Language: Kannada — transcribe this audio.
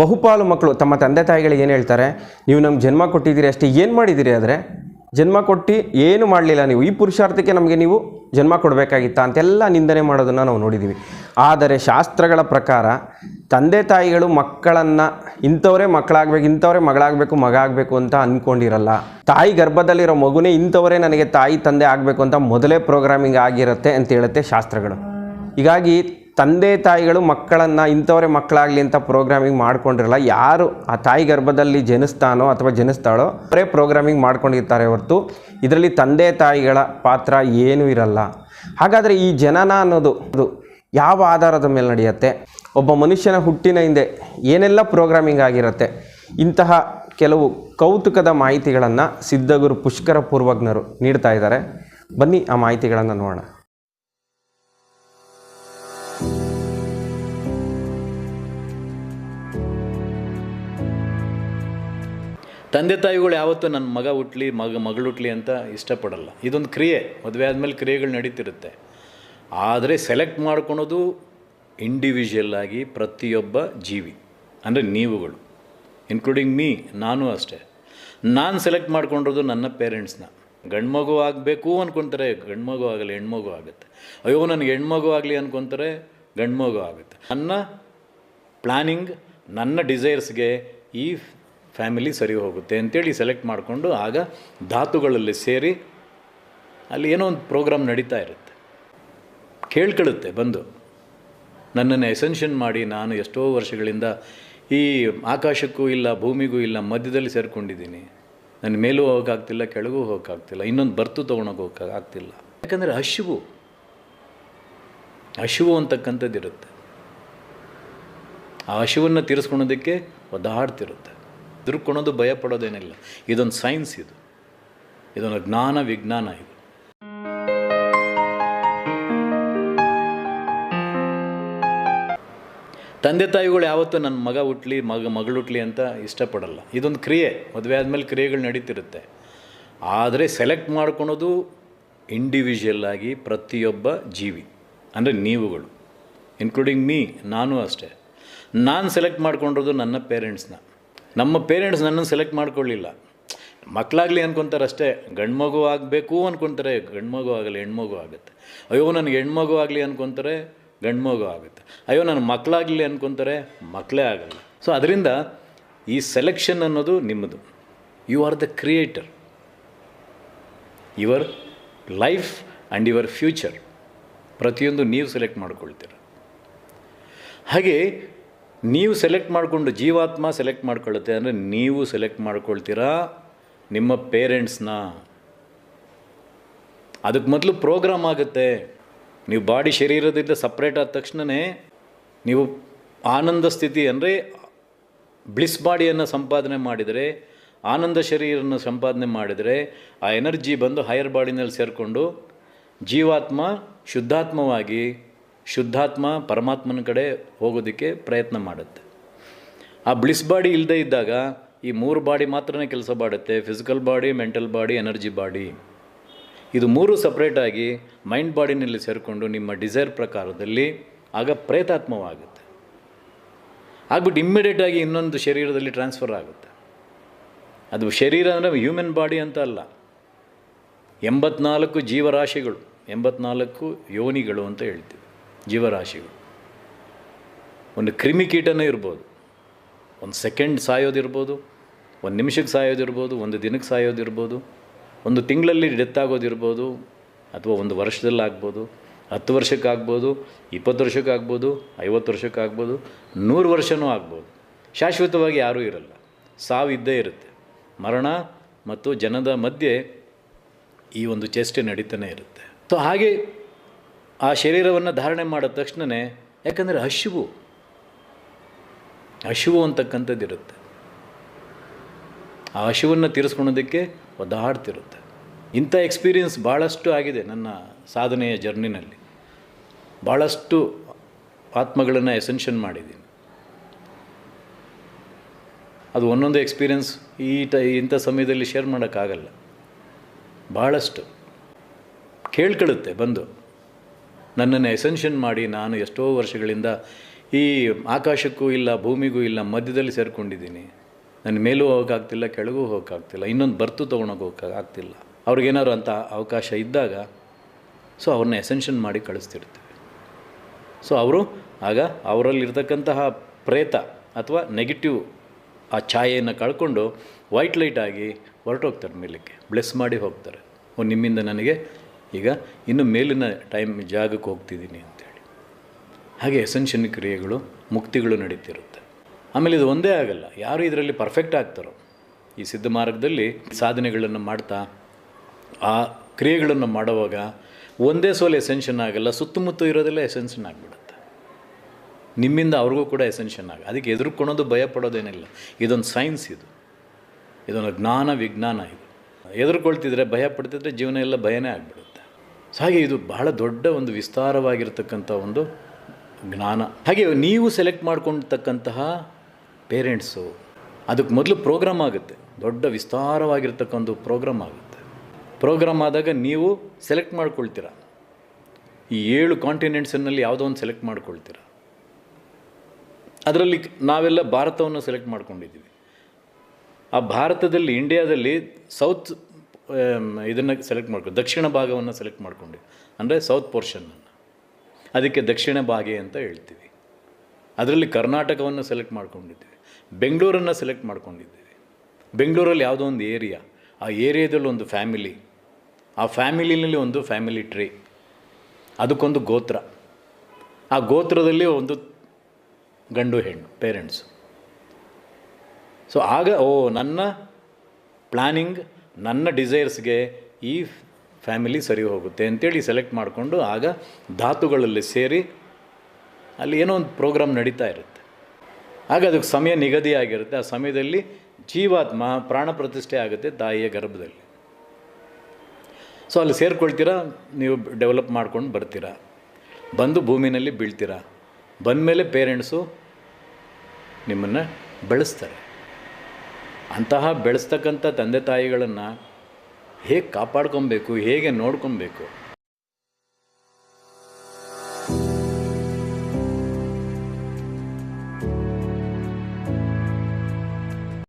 ಬಹುಪಾಲು ಮಕ್ಕಳು, ತಮ್ಮ ತಂದೆ ತಾಯಿಗಳಿಗೆ ಏನು ಹೇಳ್ತಾರೆ, ನೀವು ನಮ್ಗೆ ಜನ್ಮ ಕೊಟ್ಟಿದ್ದೀರಿ ಅಷ್ಟೇ, ಏನು ಮಾಡಿದ್ದೀರಿ ಆದರೆ? ಜನ್ಮ ಕೊಟ್ಟು ಏನು ಮಾಡಲಿಲ್ಲ ನೀವು? ಈ ಪುರುಷಾರ್ಥಕ್ಕೆ ನಮಗೆ ನೀವು ಜನ್ಮ ಕೊಡಬೇಕಾಗಿತ್ತ? ಅಂತೆಲ್ಲ ನಿಂದನೆ ಮಾಡೋದನ್ನು ನಾವು ನೋಡಿದ್ದೀವಿ ಆದರೆ ಶಾಸ್ತ್ರಗಳ ಪ್ರಕಾರ ತಂದೆ ತಾಯಿಗಳು ಮಕ್ಕಳನ್ನು ಇಂಥವರೇ ಮಕ್ಕಳಾಗಬೇಕು, ಇಂಥವರೇ ಮಗಳಾಗಬೇಕು, ಮಗ ಆಗಬೇಕು ಅಂತ ಅಂದ್ಕೊಂಡಿರಲ್ಲ ತಾಯಿ ಗರ್ಭದಲ್ಲಿರೋ ಮಗುನೇ ಇಂಥವರೇ ನನಗೆ ತಾಯಿ, ತಂದೆ ಆಗಬೇಕು ಅಂತ ಮೊದಲೇ ಪ್ರೋಗ್ರಾಮಿಂಗ್ ಆಗಿರುತ್ತೆ ಅಂತ ಹೇಳುತ್ತೆ ಶಾಸ್ತ್ರಗಳು. ಹೀಗಾಗಿ ತಂದೆ ತಾಯಿಗಳು ಮಕ್ಕಳನ್ನು ಇಂಥವರೇ ಮಕ್ಕಳಾಗಲಿ ಅಂತ ಪ್ರೋಗ್ರಾಮಿಂಗ್ ಮಾಡ್ಕೊಂಡಿರಲ್ಲ, ಯಾರು ಆ ತಾಯಿ ಗರ್ಭದಲ್ಲಿ ಜನಿಸ್ತಾನೋ ಅಥವಾ ಜನಿಸ್ತಾಳೋ ಅವರೇ ಪ್ರೋಗ್ರಾಮಿಂಗ್ ಮಾಡ್ಕೊಂಡಿರ್ತಾರೆ ಹೊರತು ಇದರಲ್ಲಿ ತಂದೆ ತಾಯಿಗಳ ಪಾತ್ರ ಏನೂ ಇರಲ್ಲ. ಹಾಗಾದರೆ ಈ ಜನನ ಅನ್ನೋದು ಅದು ಯಾವ ಆಧಾರದ ಮೇಲೆ ನಡೆಯುತ್ತೆ? ಒಬ್ಬ ಮನುಷ್ಯನ ಹುಟ್ಟಿನ ಹಿಂದೆ ಏನೆಲ್ಲ ಪ್ರೋಗ್ರಾಮಿಂಗ್ ಆಗಿರುತ್ತೆ? ಇಂತಹ ಕೆಲವು ಕೌತುಕದ ಮಾಹಿತಿಗಳನ್ನು ಸಿದ್ಧಗುರು ಪುಷ್ಕರ ಪೂರ್ವಜ್ಞರು ನೀಡ್ತಾ ಇದ್ದಾರೆ. ಬನ್ನಿ ಆ ಮಾಹಿತಿಗಳನ್ನು ನೋಡೋಣ. ತಂದೆ ತಾಯಿಗಳು ಯಾವತ್ತೂ ನನ್ನ ಮಗ ಹುಟ್ಲಿ, ಮಗ, ಮಗಳು ಹುಟ್ಲಿ ಅಂತ ಇಷ್ಟಪಡಲ್ಲ. ಇದೊಂದು ಕ್ರಿಯೆ. ಮದುವೆ ಆದಮೇಲೆ ಕ್ರಿಯೆಗಳು ನಡೀತಿರುತ್ತೆ. ಆದರೆ ಸೆಲೆಕ್ಟ್ ಮಾಡ್ಕೊಳೋದು ಇಂಡಿವಿಜುವಲ್ ಆಗಿ ಪ್ರತಿಯೊಬ್ಬ ಜೀವಿ. ಅಂದರೆ ನೀವುಗಳು. ಇನ್ಕ್ಲೂಡಿಂಗ್ ಮೀ ನಾನು ಅಷ್ಟೇ. ನಾನು ಸೆಲೆಕ್ಟ್ ಮಾಡ್ಕೊಂಡಿರೋದು ನನ್ನ ಪೇರೆಂಟ್ಸ್ನ ಗಂಡ್ಮಗು ಆಗಬೇಕು ಅಂದ್ಕೊತಾರೆ ಗಂಡ್ಮಗು ಆಗಲ್ಲ ಹೆಣ್ಮಗು ಆಗುತ್ತೆ. ಅಯ್ಯೋ, ನನಗೆ ಹೆಣ್ಮಗು ಆಗಲಿ ಅಂದ್ಕೊತಾರೆ ಗಂಡ್ಮಗು ಆಗುತ್ತೆ. ನನ್ನ ಪ್ಲ್ಯಾನಿಂಗ್ ನನ್ನ ಡಿಸೈರ್ಸ್ಗೆ ಈ ಫ್ಯಾಮಿಲಿ ಸರಿ ಹೋಗುತ್ತೆ ಅಂತೇಳಿ ಸೆಲೆಕ್ಟ್ ಮಾಡಿಕೊಂಡು ಆಗ ಧಾತುಗಳಲ್ಲಿ ಸೇರಿ ಅಲ್ಲಿ ಏನೋ ಒಂದು ಪ್ರೋಗ್ರಾಮ್ ನಡೀತಾ ಇರುತ್ತೆ. ಕೇಳ್ಕೊಳ್ಳುತ್ತೆ ಬಂದು. ನನ್ನನ್ನು ಎಸೆನ್ಷನ್ ಮಾಡಿ ನಾನು ಎಷ್ಟೋ ವರ್ಷಗಳಿಂದ ಈ ಆಕಾಶಕ್ಕೂ ಇಲ್ಲ, ಭೂಮಿಗೂ ಇಲ್ಲ, ಮಧ್ಯದಲ್ಲಿ ಸೇರಿಕೊಂಡಿದ್ದೀನಿ. ನನ್ನ ಮೇಲೂ ಹೋಗೋಕ್ಕಾಗ್ತಿಲ್ಲ, ಕೆಳಗೂ ಹೋಗೋಕ್ಕಾಗ್ತಿಲ್ಲ, ಇನ್ನೊಂದು ಬರ್ತು ತೊಗೊಳಕ್ಕೆ ಆಗ್ತಿಲ್ಲ ಯಾಕಂದರೆ ಹಸಿವು ಹಸಿವು ಅಂತಕ್ಕಂಥದ್ದು ಇರುತ್ತೆ ಆ ಹಸಿವನ್ನು ತೀರಿಸ್ಕೊಳೋದಕ್ಕೆ ಒದ್ದಾಡ್ತಿರುತ್ತೆ. ದುರ್ಕೊಳೋದು ಭಯ ಪಡೋದೇನಿಲ್ಲ ಇದೊಂದು ಸೈನ್ಸ್ ಇದು. ಇದೊಂದು ಜ್ಞಾನ ವಿಜ್ಞಾನ ಇದು. ತಂದೆ ತಾಯಿಗಳು ಯಾವತ್ತೂ ನನ್ನ ಮಗ ಹುಟ್ಲಿ, ಮಗ ಮಗಳು ಹುಟ್ಲಿ ಅಂತ ಇಷ್ಟಪಡಲ್ಲ. ಇದೊಂದು ಕ್ರಿಯೆ. ಮದುವೆ ಆದಮೇಲೆ ಕ್ರಿಯೆಗಳು ನಡೀತಿರುತ್ತೆ. ಆದರೆ ಸೆಲೆಕ್ಟ್ ಮಾಡ್ಕೊಳೋದು ಇಂಡಿವಿಜುವಲ್ ಆಗಿ ಪ್ರತಿಯೊಬ್ಬ ಜೀವಿ. ಅಂದರೆ ನೀವುಗಳು. ಇನ್ಕ್ಲೂಡಿಂಗ್ ಮೀ ನಾನು ಅಷ್ಟೇ. ನಾನು ಸೆಲೆಕ್ಟ್ ಮಾಡ್ಕೊಂಡಿರೋದು ನನ್ನ ಪೇರೆಂಟ್ಸ್ನ ನಮ್ಮ ಪೇರೆಂಟ್ಸ್ ನನ್ನನ್ನು ಸೆಲೆಕ್ಟ್ ಮಾಡ್ಕೊಳ್ಳಿಲ್ಲ. ಮಕ್ಕಳಾಗಲಿ ಅನ್ಕೊತಾರೆ ಅಷ್ಟೇ ಗಂಡ್ಮಗು ಆಗಬೇಕು ಅಂದ್ಕೊತಾರೆ ಗಂಡ್ಮಗು ಆಗಲಿ ಹೆಣ್ಮಗು ಆಗುತ್ತೆ. ಅಯ್ಯೋ, ನನಗೆ ಹೆಣ್ಮಗು ಆಗಲಿ ಅಂದ್ಕೊತಾರೆ ಗಂಡ್ಮಗು ಆಗುತ್ತೆ. ಅಯ್ಯೋ ನನ್ನ ಮಕ್ಕಳಾಗಲಿ ಅಂದ್ಕೊತಾರೆ ಮಕ್ಕಳೇ ಆಗಲ್ಲ. ಸೊ ಅದರಿಂದ ಈ ಸೆಲೆಕ್ಷನ್ ಅನ್ನೋದು ನಿಮ್ಮದು. You are the creator your life and your future ಪ್ರತಿಯೊಂದು ನೀವು ಸೆಲೆಕ್ಟ್ ಮಾಡ್ಕೊಳ್ತೀರ. ಹಾಗೆ ನೀವು ಸೆಲೆಕ್ಟ್ ಮಾಡಿಕೊಂಡು ಜೀವಾತ್ಮ ಸೆಲೆಕ್ಟ್ ಮಾಡ್ಕೊಳ್ಳುತ್ತೆ ಅಂದರೆ ನೀವು ಸೆಲೆಕ್ಟ್ ಮಾಡ್ಕೊಳ್ತೀರಾ ನಿಮ್ಮ ಪೇರೆಂಟ್ಸ್ನ ಅದಕ್ಕೆ ಮೊದಲು ಪ್ರೋಗ್ರಾಮ್ ಆಗುತ್ತೆ. ನೀವು ಬಾಡಿ ಶರೀರದಿಂದ ಸಪ್ರೇಟ್ ಆದ ತಕ್ಷಣವೇ ನೀವು ಆನಂದ ಸ್ಥಿತಿ ಅಂದರೆ ಬ್ಲಿಸ್ ಬಾಡಿಯನ್ನು ಸಂಪಾದನೆ ಮಾಡಿದರೆ, ಆನಂದ ಶರೀರವನ್ನು ಸಂಪಾದನೆ ಮಾಡಿದರೆ, ಆ ಎನರ್ಜಿ ಬಂದು ಹೈಯರ್ ಬಾಡಿನಲ್ಲಿ ಸೇರಿಕೊಂಡು ಜೀವಾತ್ಮ ಶುದ್ಧಾತ್ಮವಾಗಿ ಶುದ್ಧಾತ್ಮ ಪರಮಾತ್ಮನ ಕಡೆ ಹೋಗೋದಕ್ಕೆ ಪ್ರಯತ್ನ ಮಾಡುತ್ತೆ. ಆ ಬ್ಲಿಸ್ ಬಾಡಿ ಇಲ್ಲದೇ ಇದ್ದಾಗ ಈ ಮೂರು ಬಾಡಿ ಮಾತ್ರನೇ ಕೆಲಸ ಮಾಡುತ್ತೆ. Physical body mental body energy body ಇದು ಮೂರು ಸಪ್ರೇಟಾಗಿ ಮೈಂಡ್ ಬಾಡಿನಲ್ಲಿ ಸೇರಿಕೊಂಡು ನಿಮ್ಮ ಡಿಸೈರ್ ಪ್ರಕಾರದಲ್ಲಿ ಆಗ ಪ್ರೇತಾತ್ಮವಾಗುತ್ತೆ. ಆಗ್ಬಿಟ್ಟು ಇಮ್ಮಿಡಿಯೇಟಾಗಿ ಇನ್ನೊಂದು ಶರೀರದಲ್ಲಿ ಟ್ರಾನ್ಸ್ಫರ್ ಆಗುತ್ತೆ. ಅದು ಶರೀರ ಅಂದರೆ ಹ್ಯೂಮನ್ ಬಾಡಿ ಅಂತ ಅಲ್ಲ. ಎಂಬತ್ನಾಲ್ಕು ಜೀವರಾಶಿಗಳು, ಎಂಬತ್ನಾಲ್ಕು ಯೋನಿಗಳು ಅಂತ ಹೇಳ್ತೀವಿ. ಜೀವರಾಶಿಗಳು. ಒಂದು ಕ್ರಿಮಿಕೀಟನೇ ಇರ್ಬೋದು. ಒಂದು ಸೆಕೆಂಡ್ ಸಾಯೋದಿರ್ಬೋದು ಒಂದು ನಿಮಿಷಕ್ಕೆ ಸಾಯೋದಿರ್ಬೋದು ಒಂದು ದಿನಕ್ಕೆ ಸಾಯೋದಿರ್ಬೋದು ಒಂದು ತಿಂಗಳಲ್ಲಿ ಡೆತ್ ಆಗೋದಿರ್ಬೋದು ಅಥವಾ ಒಂದು ವರ್ಷದಲ್ಲಾಗ್ಬೋದು ಹತ್ತು ವರ್ಷಕ್ಕೆ ಆಗ್ಬೋದು, ಇಪ್ಪತ್ತು ವರ್ಷಕ್ಕಾಗ್ಬೋದು ಐವತ್ತು ವರ್ಷಕ್ಕಾಗ್ಬೋದು ನೂರು ವರ್ಷವೂ ಆಗ್ಬೋದು. ಶಾಶ್ವತವಾಗಿ ಯಾರೂ ಇರಲ್ಲ. ಸಾವಿದ್ದೇ ಇರುತ್ತೆ. ಮರಣ ಮತ್ತು ಜನದ ಮಧ್ಯೆ ಈ ಒಂದು ಚೇಷ್ಟೆ ನಡೀತಾನೆ ಇರುತ್ತೆ. ಸೊ ಹಾಗೆ ಆ ಶರೀರವನ್ನು ಧಾರಣೆ ಮಾಡಿದ ತಕ್ಷಣವೇ ಯಾಕಂದರೆ ಹಸಿವು ಹಸಿವು ಅಂತಕ್ಕಂಥದ್ದು ಇರುತ್ತೆ ಆ ಹಸಿವನ್ನು ತೀರಿಸ್ಕೊಳೋದಕ್ಕೆ ಒದ್ದಾಡ್ತಿರುತ್ತೆ. ಇಂಥ ಎಕ್ಸ್ಪೀರಿಯನ್ಸ್ ಭಾಳಷ್ಟು ಆಗಿದೆ ನನ್ನ ಸಾಧನೆಯ ಜರ್ನಿನಲ್ಲಿ. ಭಾಳಷ್ಟು ಆತ್ಮಗಳನ್ನು ಎಸೆನ್ಷನ್ ಮಾಡಿದ್ದೀನಿ. ಅದು ಒಂದೊಂದು ಎಕ್ಸ್ಪೀರಿಯನ್ಸ್ ಈ ಟ, ಇಂಥ ಸಮಯದಲ್ಲಿ ಶೇರ್ ಮಾಡೋಕ್ಕಾಗಲ್ಲ. ಭಾಳಷ್ಟು ಕೇಳ್ಕೊಳ್ಳುತ್ತೆ, ಬಂದು. ನನ್ನನ್ನು ಎಸೆನ್ಷನ್ ಮಾಡಿ ನಾನು ಎಷ್ಟೋ ವರ್ಷಗಳಿಂದ ಈ ಆಕಾಶಕ್ಕೂ ಇಲ್ಲ, ಭೂಮಿಗೂ ಇಲ್ಲ, ಮಧ್ಯದಲ್ಲಿ ಸೇರ್ಕೊಂಡಿದ್ದೀನಿ. ನನ್ನ ಮೇಲೂ ಹೋಗೋಕ್ಕಾಗ್ತಿಲ್ಲ, ಕೆಳಗೂ ಹೋಗೋಕ್ಕಾಗ್ತಿಲ್ಲ, ಇನ್ನೊಂದು ಬರ್ತು ತೊಗೊಂಡೋಗಿ ಹೋಗಕ್ಕೆ ಆಗ್ತಿಲ್ಲ ಅವ್ರಿಗೇನಾದ್ರು ಅಂತ ಅವಕಾಶ ಇದ್ದಾಗ, ಸೊ ಅವ್ರನ್ನ ಎಸೆನ್ಷನ್ ಮಾಡಿ ಕಳಿಸ್ತಿರ್ತೀವಿ. ಸೊ ಅವರು, ಆಗ ಅವರಲ್ಲಿರ್ತಕ್ಕಂತಹ ಪ್ರೇತ ಅಥವಾ ನೆಗೆಟಿವ್ ಆ ಛಾಯೆಯನ್ನು ಕಳ್ಕೊಂಡು ವೈಟ್ ಲೈಟ್ ಆಗಿ ಹೊರಟೋಗ್ತಾರೆ ಮೇಲಕ್ಕೆ ಬ್ಲೆಸ್ ಮಾಡಿ ಹೋಗ್ತಾರೆ. ಓ, ನಿಮ್ಮಿಂದ ನನಗೆ ಈಗ ಇನ್ನು ಮೇಲಿನ ಟೈಮ್ ಜಾಗಕ್ಕೆ ಹೋಗ್ತಿದ್ದೀನಿ ಅಂತೇಳಿ. ಹಾಗೆ ಎಸೆನ್ಷನ್ ಕ್ರಿಯೆಗಳು, ಮುಕ್ತಿಗಳು ನಡೀತಿರುತ್ತೆ. ಆಮೇಲೆ ಇದು ಒಂದೇ ಆಗಲ್ಲ. ಯಾರು ಇದರಲ್ಲಿ ಪರ್ಫೆಕ್ಟ್ ಆಗ್ತಾರೋ, ಈ ಸಿದ್ಧ ಮಾರ್ಗದಲ್ಲಿ ಸಾಧನೆಗಳನ್ನು ಮಾಡ್ತಾ, ಆ ಕ್ರಿಯೆಗಳನ್ನು ಮಾಡುವಾಗ ಒಂದೇ ಸೋಲು ಎಸೆನ್ಷನ್ ಆಗಲ್ಲ, ಸುತ್ತಮುತ್ತ ಇರೋದೆಲ್ಲ ಎಸೆನ್ಷನ್ ಆಗಿಬಿಡುತ್ತೆ. ನಿಮ್ಮಿಂದ ಅವ್ರಿಗೂ ಕೂಡ ಎಸೆನ್ಷನ್ ಆಗ ಅದಕ್ಕೆ ಎದುರುಕೊಳ್ಳೋದು ಭಯ ಪಡೋದೇನಿಲ್ಲ ಇದೊಂದು ಸೈನ್ಸ್ ಇದು. ಇದೊಂದು ಜ್ಞಾನ ವಿಜ್ಞಾನ ಇದು. ಎದುರುಕೊಳ್ತಿದ್ರೆ ಭಯ ಪಡ್ತಿದ್ರೆ ಜೀವನ ಎಲ್ಲ ಭಯನೇ ಆಗಿಬಿಡುತ್ತೆ. ಹಾಗೆ ಇದು ಬಹಳ ದೊಡ್ಡ ಒಂದು ವಿಸ್ತಾರವಾಗಿರ್ತಕ್ಕಂಥ ಒಂದು ಜ್ಞಾನ. ಹಾಗೆ ನೀವು ಸೆಲೆಕ್ಟ್ ಮಾಡ್ಕೊಳ್ತಕ್ಕಂತಹ ಪೇರೆಂಟ್ಸು ಅದಕ್ಕೆ ಮೊದಲು ಪ್ರೋಗ್ರಾಮ್ ಆಗುತ್ತೆ. ದೊಡ್ಡ ವಿಸ್ತಾರವಾಗಿರ್ತಕ್ಕಂಥ ಪ್ರೋಗ್ರಾಮ್ ಆಗುತ್ತೆ. ಪ್ರೋಗ್ರಾಮ್ ಆದಾಗ ನೀವು ಸೆಲೆಕ್ಟ್ ಮಾಡ್ಕೊಳ್ತೀರ. ಈ ಏಳು ಕಾಂಟಿನೆಂಟ್ಸಿನಲ್ಲಿ ಯಾವುದೋ ಒಂದು ಸೆಲೆಕ್ಟ್ ಮಾಡ್ಕೊಳ್ತೀರ. ಅದರಲ್ಲಿ ನಾವೆಲ್ಲ ಭಾರತವನ್ನು ಸೆಲೆಕ್ಟ್ ಮಾಡ್ಕೊಂಡಿದ್ದೀವಿ. ಆ ಭಾರತದಲ್ಲಿ ಇಂಡಿಯಾದಲ್ಲಿ ಸೌತ್ ಇದನ್ನು ಸೆಲೆಕ್ಟ್ ಮಾಡ್ಕೊಂಡು ದಕ್ಷಿಣ ಭಾಗವನ್ನು ಸೆಲೆಕ್ಟ್ ಮಾಡ್ಕೊಂಡಿವಿ ಅಂದರೆ ಸೌತ್ ಪೋರ್ಷನ್ನನ್ನು ಅದಕ್ಕೆ ದಕ್ಷಿಣ ಭಾಗೆ ಅಂತ ಹೇಳ್ತೀವಿ. ಅದರಲ್ಲಿ ಕರ್ನಾಟಕವನ್ನು ಸೆಲೆಕ್ಟ್ ಮಾಡ್ಕೊಂಡಿದ್ದೀವಿ. ಬೆಂಗಳೂರನ್ನು ಸೆಲೆಕ್ಟ್ ಮಾಡ್ಕೊಂಡಿದ್ದೀವಿ. ಬೆಂಗಳೂರಲ್ಲಿ ಯಾವುದೋ ಒಂದು ಏರಿಯಾ ಆ ಏರಿಯಾದಲ್ಲಿ ಒಂದು ಫ್ಯಾಮಿಲಿ ಆ ಫ್ಯಾಮಿಲಿನಲ್ಲಿ ಒಂದು ಫ್ಯಾಮಿಲಿ ಟ್ರೀ ಅದಕ್ಕೊಂದು ಗೋತ್ರ. ಆ ಗೋತ್ರದಲ್ಲಿ ಒಂದು ಗಂಡು ಹೆಣ್ಣು ಪೇರೆಂಟ್ಸು ಸೊ ಆಗ, ಓ, ನನ್ನ ಪ್ಲ್ಯಾನಿಂಗ್ ನನ್ನ ಡಿಸೈರ್ಸ್ಗೆ ಈ ಫ್ಯಾಮಿಲಿ ಸರಿ ಹೋಗುತ್ತೆ ಅಂತೇಳಿ ಸೆಲೆಕ್ಟ್ ಮಾಡಿಕೊಂಡು ಆಗ ಧಾತುಗಳಲ್ಲಿ ಸೇರಿ ಅಲ್ಲಿ ಏನೋ ಒಂದು ಪ್ರೋಗ್ರಾಮ್ ನಡೀತಾ ಇರುತ್ತೆ. ಆಗ ಅದಕ್ಕೆ ಸಮಯ ನಿಗದಿಯಾಗಿರುತ್ತೆ ಆ ಸಮಯದಲ್ಲಿ ಜೀವಾತ್ಮ ಪ್ರಾಣ ಪ್ರತಿಷ್ಠೆ ಆಗುತ್ತೆ ತಾಯಿಯ ಗರ್ಭದಲ್ಲಿ. ಸೊ ಅಲ್ಲಿ ಸೇರಿಕೊಳ್ತೀರಾ? ನೀವು ಡೆವಲಪ್ ಮಾಡ್ಕೊಂಡು ಬರ್ತೀರಾ. ಬಂದು ಭೂಮಿನಲ್ಲಿ ಬೀಳ್ತೀರಾ. ಬಂದಮೇಲೆ ಪೇರೆಂಟ್ಸು ನಿಮ್ಮನ್ನು ಬೆಳೆಸ್ತಾರೆ. ಅಂತಹ ಬೆಳೆಸ್ತಕ್ಕಂಥ ತಂದೆ ತಾಯಿಗಳನ್ನು ಹೇಗೆ ಕಾಪಾಡ್ಕೊಬೇಕು ಹೇಗೆ ನೋಡ್ಕೊಬೇಕು